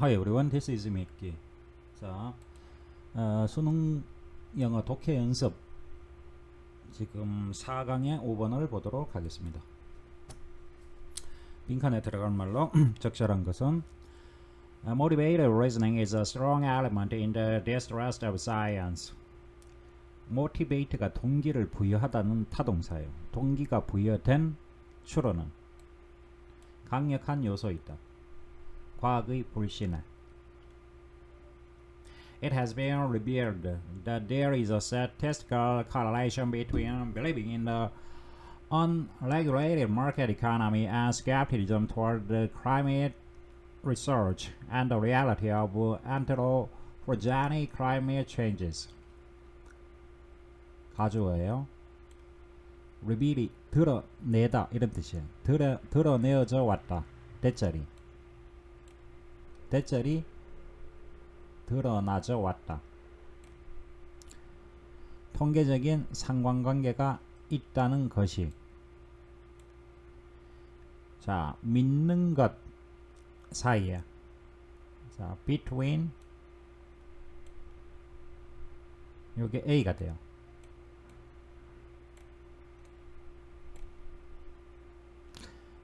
Hi everyone, this is Mickey. 자, 어, 수능 영어 독해 연습 지금 4강의 5번을 보도록 하겠습니다. 빈칸에 들어갈 말로 적절한 것은 uh, Motivated reasoning is a strong element in the distrust of science. motivate가 동기를 부여하다는 타동사예요. 동기가 부여된 추론은 강력한 요소이다. 과학의 불신에 It has been revealed that there is a statistical correlation between believing in the unregulated market economy and skepticism toward the climate research and the reality of anthropogenic climate changes. 가주어예요. reveal이 드러내다 이런 뜻이에요. 드러, 드러내어져 왔다. 대짜리. 대짜리 드러나져 왔다. 통계적인 상관관계가 있다는 것이 자 믿는 것 사이에 자 between 요게 A가 돼요.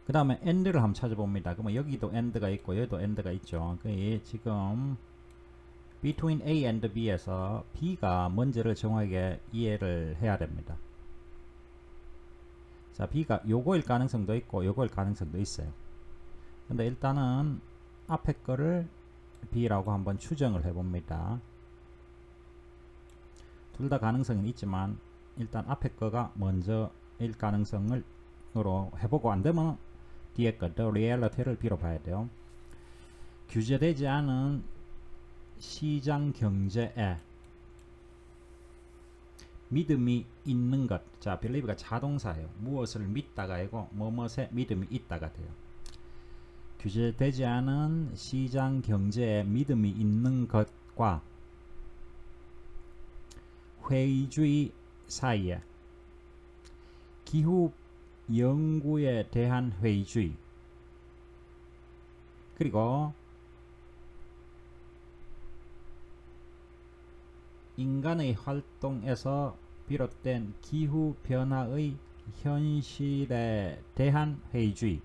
그 다음에 end를 한번 찾아봅니다. 그러면 여기도 end가 있고 여기도 end가 있죠. 그 지금 between A and B에서 B가 뭔지를 정확하게 이해를 해야 됩니다. 자, B가 요거일 가능성도 있고 요거일 가능성도 있어요. 근데 일단은 앞에 거를 B라고 한번 추정을 해봅니다. 둘 다 가능성은 있지만 일단 앞에 거가 먼저일 가능성을 으로 해보고 안 되면 뒤에 거, the reality를 빌어 봐야 돼요. 규제되지 않은 시장 경제에 믿음이 있는 것. 자, believe가 자동사예요. 무엇을 믿다가 아니고 뭐뭇에 믿음이 있다가 돼요. 규제되지 않은 시장 경제에 믿음이 있는 것과 회의주의 사이에 기후 연구에 대한 회의주의 그리고 인간의 활동에서 비롯된 기후 변화의 현실에 대한 회의주의.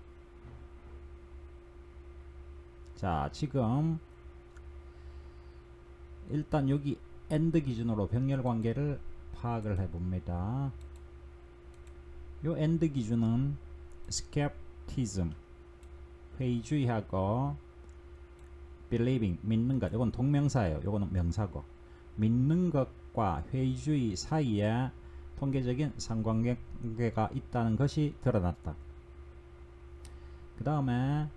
자, 지금 일단 여기 엔드 기준으로 병렬 관계를 파악을 해 봅니다. 요 엔드 기준은 skepticism 회의주의하고 believing 믿는 것 이건 동명사예요. 요거는 명사고 믿는 것과 회의주의 사이에 통계적인 상관관계가 있다는 것이 드러났다. 그 다음에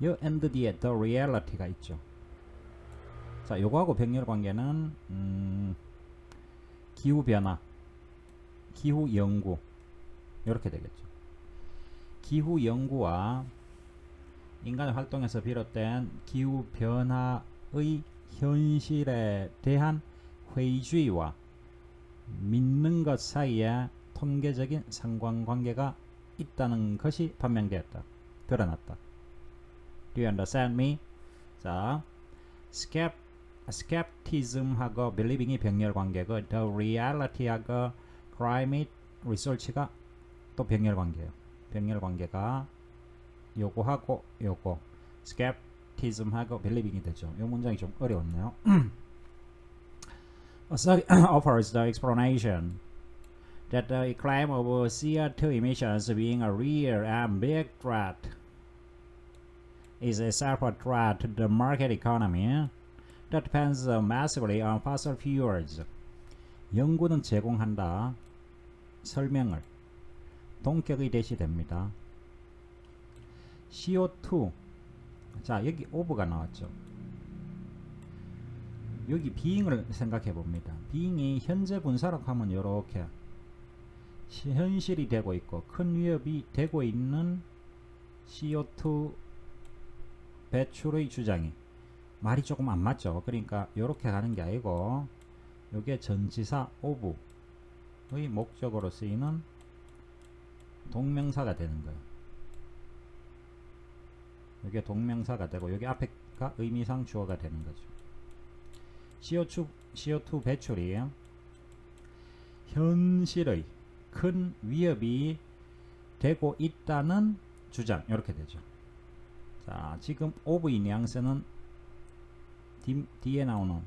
이 end 뒤에 the reality가 있죠. 자, 요거하고 병렬 관계는 음, 기후 변화, 기후 연구 이렇게 되겠죠. 기후 연구와 인간의 활동에서 비롯된 기후 변화의 현실에 대한 회의주의와 믿는 것 사이에 통계적인 상관관계가 있다는 것이 판명되었다. 드러났다. Do you understand me? 자, skep, skepticism하고 believing이 병렬 관계고 the reality하고 climate research가 또 병렬 관계예요. 병렬 관계가 요거하고 요거 skepticism하고 believing이 되죠. 이 문장이 좀 어려웠네요. A study offers the explanation that the claim of CO2 emissions being a real and big threat is a separate threat to the market economy that depends massively on fossil fuels. 연구는 제공한다. 설명을 동격의 대시 됩니다. CO2 자 여기 오브가 나왔죠. 여기 비잉을 생각해 봅니다. 비잉이 현재 분사라고 하면 이렇게 현실이 되고 있고 큰 위협이 되고 있는 CO2 배출의 주장이 말이 조금 안 맞죠. 그러니까 이렇게 가는 게 아니고 이게 전치사 오브 의 목적으로 쓰이는 동명사가 되는 거예요. 이게 동명사가 되고 여기 앞에가 의미상 주어가 되는 거죠. CO2 CO2 배출이 현실의 큰 위협이 되고 있다는 주장 이렇게 되죠. 자, 지금 오브의 뉘앙스는 뒤, 뒤에 나오는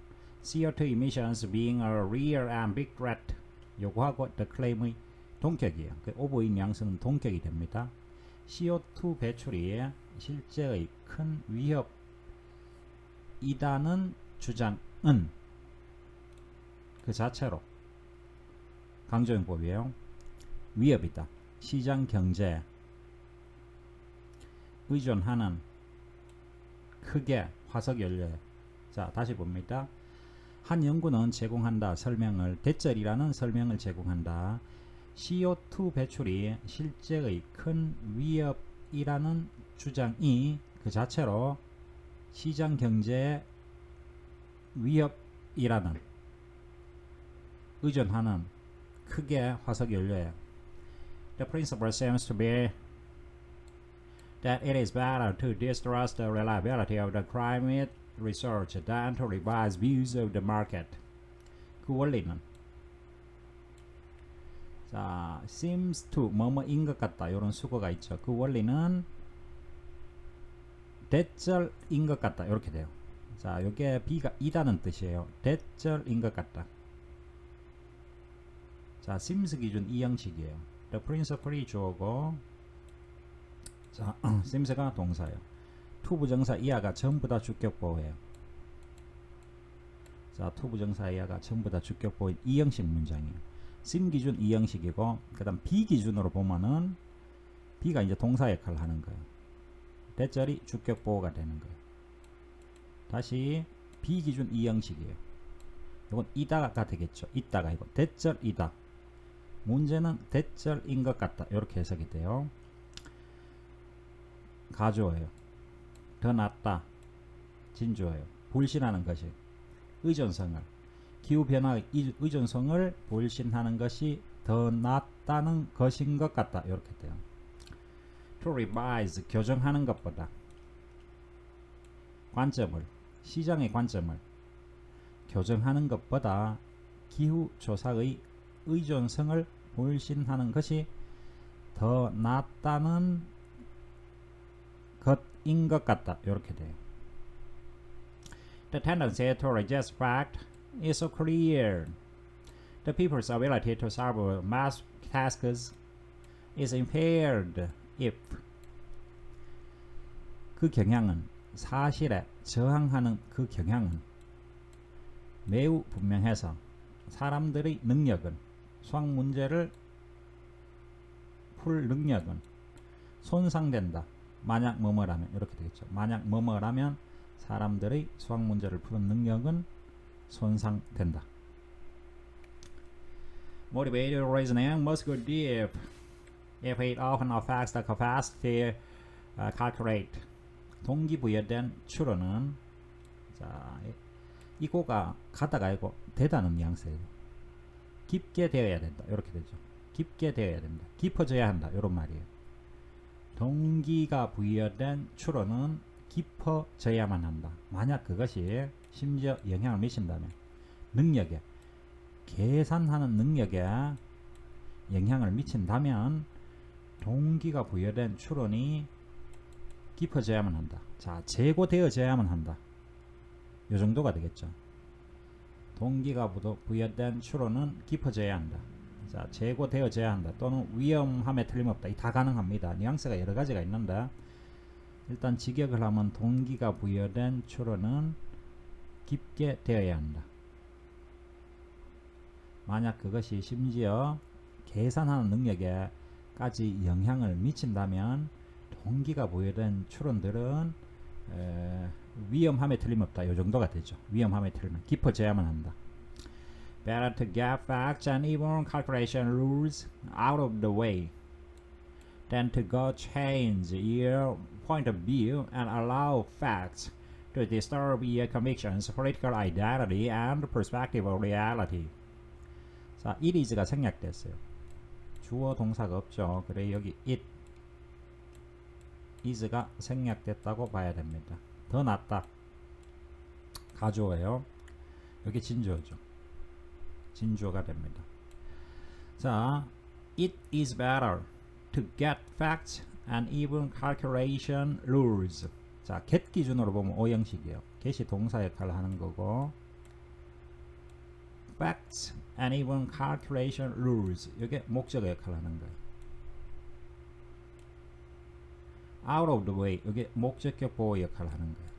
CO2 emissions being a real and big threat 요거하고 the claim의 동격이에요. 그 오브의 뉘앙스는 동격이 됩니다. CO2 배출이 실제의 큰 위협이다는 주장은 그 자체로 강조용법이에요. 위협이다. 시장 경제에 의존하는 크게 화석 연료에 자 다시 봅니다. 한 연구는 제공한다 설명을 대절이라는 설명을 제공한다. CO2 배출이 실제의 큰 위협이라는 주장이 그 자체로 시장 경제의 위협이라는 의존하는 크게 화석 연료에 The principle seems to be that it is better to distrust the reliability of the climate research than to revise views of the market. 그 원리는 자, seems to 뭐뭐인 것 같다 이런 수거가 있죠. 그 원리는 대절인 것 같다 이렇게 돼요. 자, 이게 B가 이다는 뜻이에요. 대절인 것 같다. 자, seems 기준 이 형식이에요. The principle이 주어고 자, seems가 동사예요. 투부정사 이하가 전부 다 주격보호예요. 자, 투부정사 이하가 전부 다 주격보호 이 형식 문장이에요. 심 기준 이 형식이고 그다음 B 기준으로 보면은 B가 이제 동사 역할을 하는 거예요. 대절이 주격 보호가 되는 거예요. 다시 B 기준 이 형식이에요. 이건 이다가 되겠죠. 있다가 이거 대절이다. 문제는 대절인 것 같다. 이렇게 해석이 돼요. 가주어예요. 더 낫다. 진주어예요. 불신하는 것이 의존성을 기후변화의 의존성을 불신하는 것이 더 낫다는 것인 것 같다. 이렇게 돼요. To revise, 교정하는 것보다 관점을, 시장의 관점을 교정하는 것보다 기후조사의 의존성을 불신하는 것이 더 낫다는 것 인 것 같다. 이렇게 돼요. The tendency to reject fact is so clear. The people's ability to solve math tasks is impaired if 그 경향은 사실에 저항하는 그 경향은 매우 분명해서 사람들의 능력은 수학 문제를 풀 능력은 손상된다. 만약 뭐뭐라면 이렇게 되겠죠. 만약 뭐뭐라면 사람들의 수학 문제를 푸는 능력은 손상된다. Motivated reasoning must go deep if it often affects the capacity uh, calculate. 동기부여된 추론은 자 이거가 가다가 아니고 되다는 뉘앙스예요. 깊게 되어야 된다. 이렇게 되죠. 깊게 되어야 된다. 깊어져야 한다. 이런 말이에요. 동기가 부여된 추론은 깊어져야만 한다. 만약 그것이 심지어 영향을 미친다면 능력에 계산하는 능력에 영향을 미친다면 동기가 부여된 추론이 깊어져야만 한다. 자, 재고되어져야만 한다. 요 정도가 되겠죠. 동기가 부여된 추론은 깊어져야 한다. 자, 재고되어져야 한다. 또는 위험함에 틀림없다. 이 다 가능합니다. 뉘앙스가 여러 가지가 있는데 일단 직역을 하면 동기가 부여된 추론은 깊게 되어야 한다. 만약 그것이 심지어 계산하는 능력에까지 영향을 미친다면 동기가 부여된 추론들은 에, 위험함에 틀림없다. 이 정도가 되죠. 위험함에 틀리면 깊어져야만 한다. Better to get facts and even calculation rules out of the way than to go change your point of view and allow facts to disturb your convictions, political identity, and perspective of reality. 자, it is가 생략됐어요. 주어 동사가 없죠. 그래 여기 it is가 생략됐다고 봐야 됩니다. 더 낫다. 가주어예요. 여기 진주어죠. 진주어가 됩니다. 자, it is better to get facts and even calculation rules. 자, get 기준으로 보면 오형식이에요. get이 동사 역할을 하는 거고 facts and even calculation rules. 이게 목적어 역할을 하는 거예요. out of the way. 이게 목적격 보호 역할을 하는 거예요.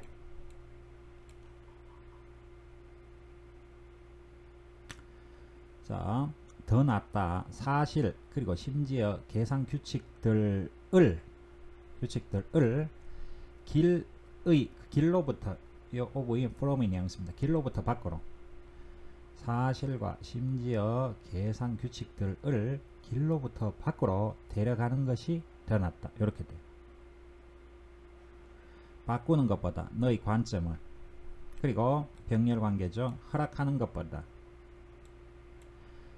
자, 더 낫다. 사실 그리고 심지어 계산 규칙들을 규칙들을 길의 길로부터 이 오브이 from이 뉘앙스입니다. 길로부터 밖으로 사실과 심지어 계산 규칙들을 길로부터 밖으로 데려가는 것이 더 낫다. 이렇게 돼요. 바꾸는 것보다 너의 관점을 그리고 병렬 관계죠. 허락하는 것보다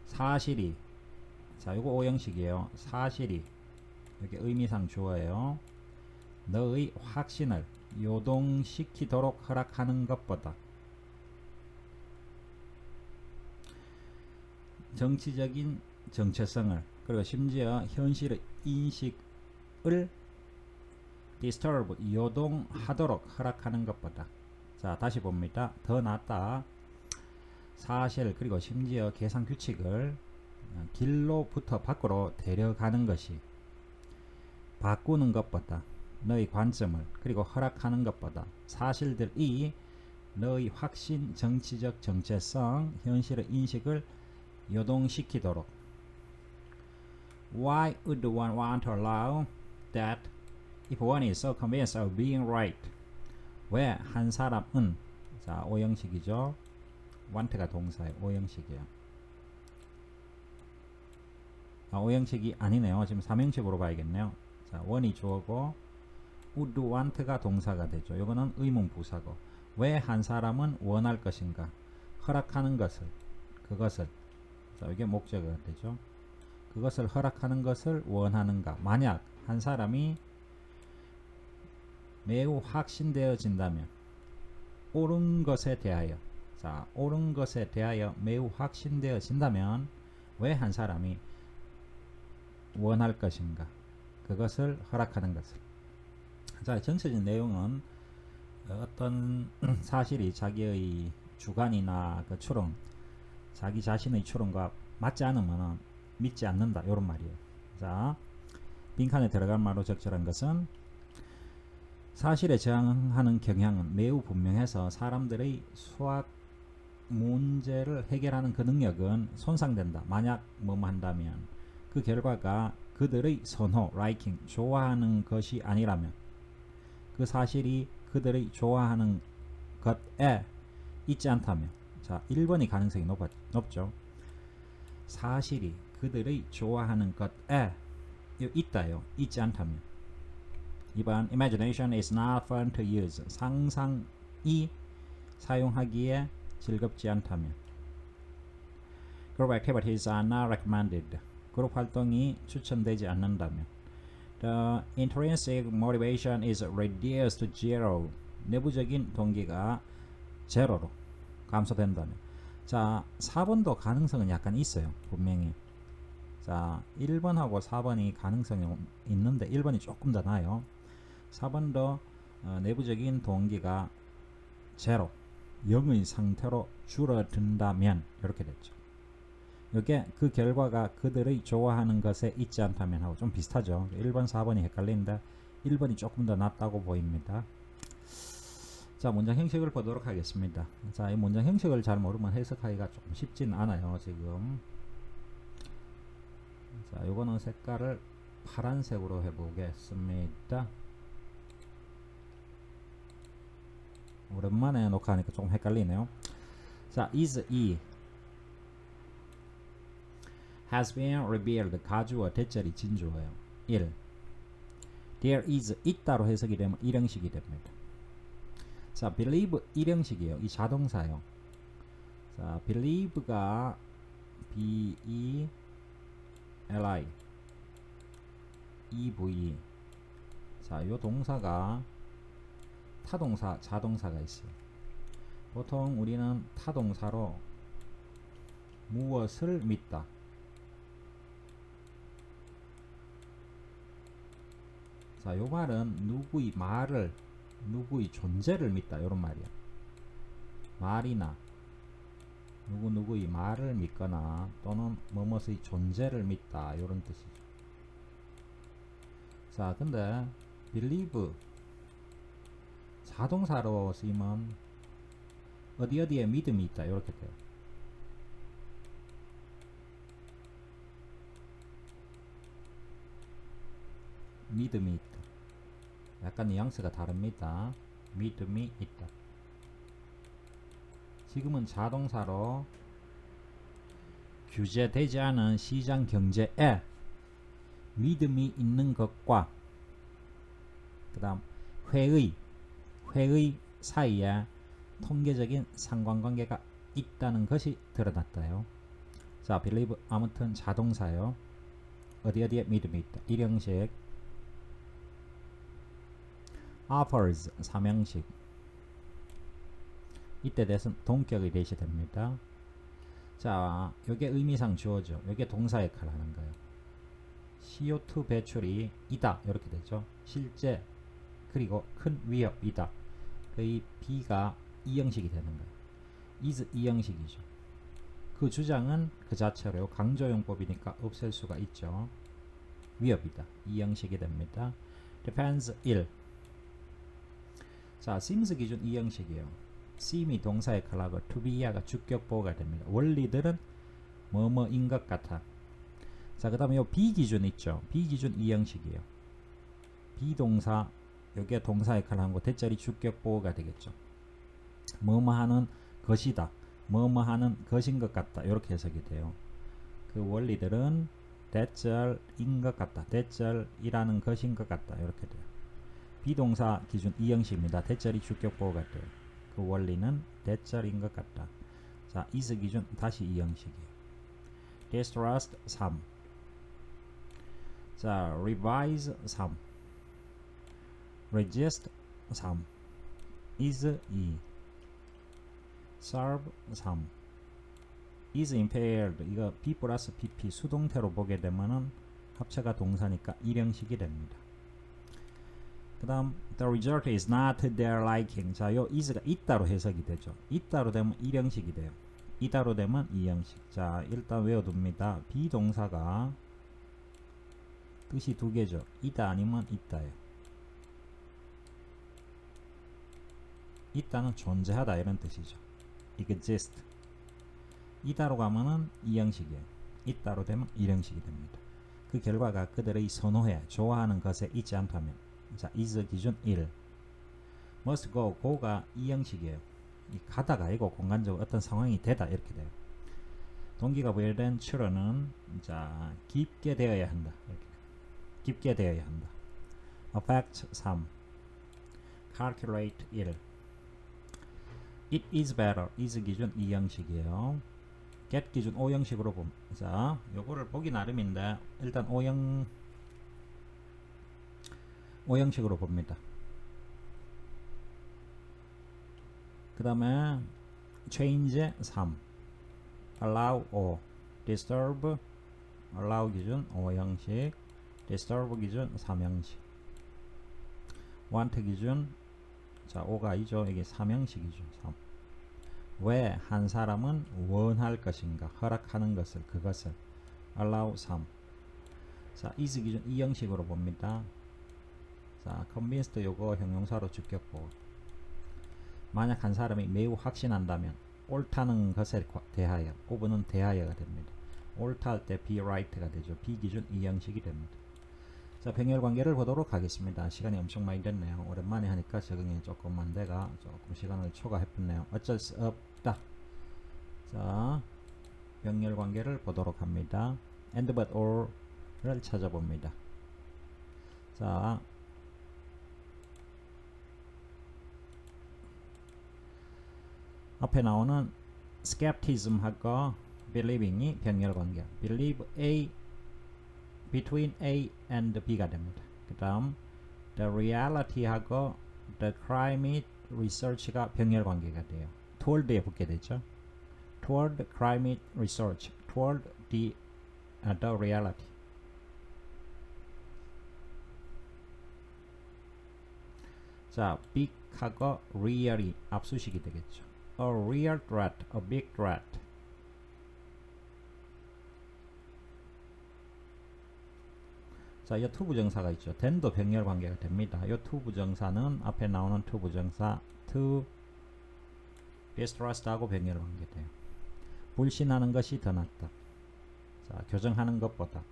사실이 자 요거 오형식이에요. 사실이 여기 의미상 주어예요. 너의 확신을 요동시키도록 허락하는 것보다 정치적인 정체성을 그리고 심지어 현실의 인식을 disturb 요동하도록 허락하는 것보다 자 다시 봅니다. 더 낫다. 사실 그리고 심지어 계산 규칙을 길로부터 밖으로 데려가는 것이 바꾸는 것보다 너의 관점을 그리고 허락하는 것보다 사실들이 너의 확신 정치적 정체성 현실의 인식을 요동시키도록 Why would one want to allow that if one is so convinced of being right? 왜 한 사람은 자 오형식이죠. Want가 동사예요. 오형식이에요. 아, 오형식이 아니네요. 지금 삼형식으로 봐야겠네요. 자, 원이 주어고 would want가 동사가 되죠. 이거는 의문 부사고 왜 한 사람은 원할 것인가? 허락하는 것을 그것을 자, 이게 목적어가 되죠. 그것을 허락하는 것을 원하는가? 만약 한 사람이 매우 확신되어진다면 옳은 것에 대하여 자, 옳은 것에 대하여 매우 확신되어진다면 왜 한 사람이 원할 것인가? 그것을 허락하는 것을. 자, 전체적인 내용은 어떤 사실이 자기의 주관이나 그 추론, 자기 자신의 추론과 맞지 않으면 믿지 않는다. 이런 말이에요. 자, 빈칸에 들어간 말로 적절한 것은 사실에 저항하는 경향은 매우 분명해서 사람들의 수학 문제를 해결하는 그 능력은 손상된다. 만약 뭐뭐 한다면 그 결과가 그들의 선호, 라이킹, 좋아하는 것이 아니라면 그 사실이 그들의 좋아하는 것에 있지 않다면 자 1번이 가능성이 높, 높죠. 사실이 그들의 좋아하는 것에 있다요. 있지 않다면 2번 Imagination is not fun to use. 상상이 사용하기에 즐겁지 않다면. Group activities are not recommended. 그룹 활동이 추천되지 않는다면. The intrinsic motivation is reduced to zero. 내부적인 동기가 제로로 감소된다면. 자 4번도 가능성은 약간 있어요 분명히. 자 1번하고 4번이 가능성이 있는데 1번이 조금 더 나아요. 4번도 어, 내부적인 동기가 제로 0의 상태로 줄어든다면 이렇게 됐죠. 이게 그 결과가 그들의 좋아하는 것에 있지 않다면 하고 좀 비슷하죠. 1번, 4번이 헷갈린다. 1번이 조금 더 낫다고 보입니다. 자, 문장 형식을 보도록 하겠습니다. 자, 이 문장 형식을 잘 모르면 해석하기가 조금 쉽진 않아요, 지금. 자, 요거는 색깔을 파란색으로 해보겠습니다. 오랜만에 녹화하니까 조금 헷갈리네요. 자, is e has been revealed 가주어 대절이 진주어예요. 1. There is 있다로 해석이 되면 일형식이 됩니다. 자, believe 일형식이에요. 이 자동사요. 자, believe가 b e l i e v e 자, 요 동사가 타동사, 자동사가 있어요. 보통 우리는 타동사로 무엇을 믿다. 자, 요 말은 누구의 말을, 누구의 존재를 믿다. 요런 말이야. 말이나 누구 누구의 말을 믿거나 또는 뭐뭇의 존재를 믿다. 요런 뜻이죠. 자, 근데 believe 자동사로 쓰이면 어디 어디에 믿음이 있다. 이렇게 돼요. 믿음이 있다. 약간 뉘앙스가 다릅니다. 믿음이 있다. 지금은 자동사로 규제되지 않은 시장 경제에 믿음이 있는 것과 그 다음 회의 회의 사이에 통계적인 상관관계가 있다는 것이 드러났다요. 자, believe 아무튼 자동사요. 어디 어디에 믿음이 있다. 일형식 offers 삼형식 이때 대해서 동격이 대시됩니다. 자, 이게 의미상 주어죠. 이게 동사 역할을 하는 거예요. CO2 배출이 이다 이렇게 되죠. 실제 그리고 큰 위협이다. 이 B가 이 형식이 되는 거예요. is 이 형식이죠. 그 주장은 그 자체로 강조용법이니까 없앨 수가 있죠. 위협이다. 이 형식이 됩니다. depends 1. 자, seems 기준 이 형식이에요. seem이 동사의 칼라고 to be가 주격 보호가 됩니다. 원리들은 뭐뭐인 것 같아. 자, 그 다음에 요 비기준 있죠. 비기준 이 형식이에요. 비동사, 여기에 동사 역할을 하고 대자리 주격 보호가 되겠죠. 뭐뭐 하는 것이다. 뭐뭐 하는 것인 것 같다. 이렇게 해석이 돼요. 그 원리들은 대절인 것 같다. 대절이라는 것인 것 같다. 이렇게 돼요. 비동사 기준 이 형식입니다. 대절이 주격 보호가 돼요. 그 원리는 대절인 것 같다. 자, is 기준 다시 이 형식이에요. distrust 3. 자, revise 3. Resist 3. is 2. serve 3. is impaired 이거 B 플러스 PP 수동태로 보게 되면은 합체가 동사니까 일형식이 됩니다. 그 다음 the result is not their liking 자, 요 is가 있다로 해석이 되죠. 있다로 되면 일형식이 돼요. 이다로 되면 이형식. 자, 일단 외워둡니다. 비동사가 뜻이 두 개죠. 있다 아니면 있다예요. 있다는 존재하다 이런 뜻이죠. exist. 이다로 가면은 이 형식이에요. 있다로 되면 일형식이 됩니다. 그 결과가 그들의 선호해, 좋아하는 것에 있지 않다면 자, is 기준 1. must go, go가 이 형식이에요. 이 가다가 아니고 공간적으로 어떤 상황이 되다 이렇게 돼요. 동기가 부여된 출어는 자 깊게 되어야 한다. 이렇게. 깊게 되어야 한다. affect 3 calculate 1 it is better is 기준 2형식이에요. get 기준 5형식으로 봄. 자, 요거를 보기 나름인데 일단 5형 5형식으로 봅니다. 그 다음에 change 3 allow 5 disturb allow 기준 5형식 disturb 기준 3형식 want 기준 자 5가 아니죠 이게 3형식이죠 3. 왜 한 사람은 원할 것인가 허락하는 것을 그것을 allow 3 자, is 기준 2형식으로 봅니다. 자, convinced 요거 형용사로 주격보 만약 한 사람이 매우 확신한다면 옳다는 것에 대하여 오브는 대하여가 됩니다. 옳다 할 때 be right가 되죠. 비기준 이 형식이 됩니다. 자 병렬 관계를 보도록 하겠습니다. 시간이 엄청 많이 됐네요. 오랜만에 하니까 적응이 조금 안 돼가 조금 시간을 초과했네요. 어쩔 수 없다. 자 병렬 관계를 보도록 합니다. and but or를 찾아봅니다. 자 앞에 나오는 skepticism하고 believing이 병렬 관계. believe A between A and B가 됩니다. 그 다음 the reality하고 the climate research가 병렬 관계가 돼요. toward에 붙게 되죠. toward climate research, toward the, uh, the reality. 자, big하고 real이 압수식이 되겠죠. A real threat, a big threat. 자, 이 투부정사가 있죠. then도 병렬 관계가 됩니다. 이 투부정사는 앞에 나오는 투부정사 to distrust하고 병렬 관계돼요. 불신하는 것이 더 낫다. 자, 교정하는 것보다.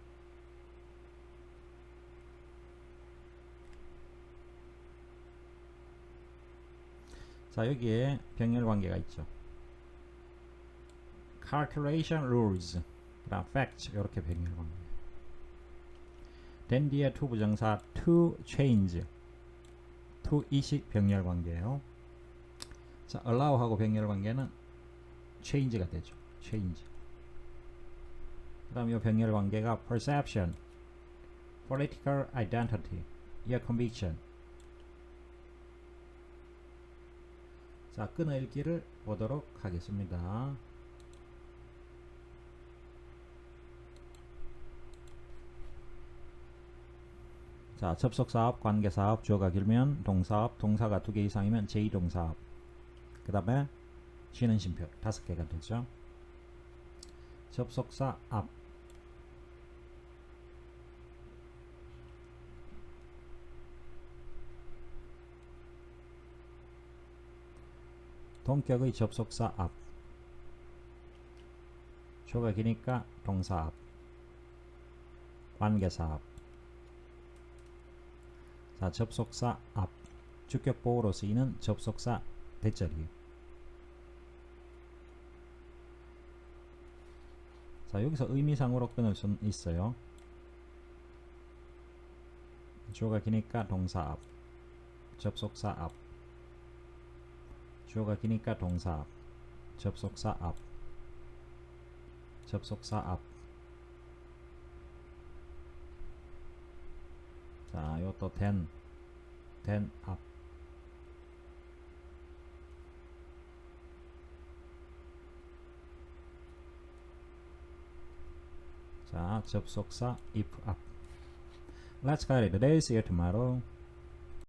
자, 여기에 병렬 관계가 있죠. calculation rules, 그다음 facts 이렇게 병렬 관계. Then 뒤에 to 부정사 to change, to 이식 병렬 관계예요. 자, allow하고 병렬 관계는 change가 되죠. change. 그다음 이 병렬 관계가 perception, political identity, 이 conviction. 자, 끊어 읽기를 보도록 하겠습니다. 자, 접속사업, 관계사업, 주어가 길면 동사업, 동사가 두 개 이상이면 제2동사업. 그 다음에 쉬는 쉼표 다섯 개가 되죠. 접속사 앞. 동격의 접속사 앞. 조가 기니까 동사 앞. 관계사 앞. 자, 접속사 앞. 주격 보호로 쓰이는 접속사 대절이에요. 자, 여기서 의미상으로 끊을 수는 있어요. 주어가 기니까 동사 앞. 접속사 앞. 주어가 기니까 동사 앞. 접속사 앞. 접속사 앞. 자, 요것도 then, then 앞. 자, 접속사 if 앞. Let's get it today, see you tomorrow.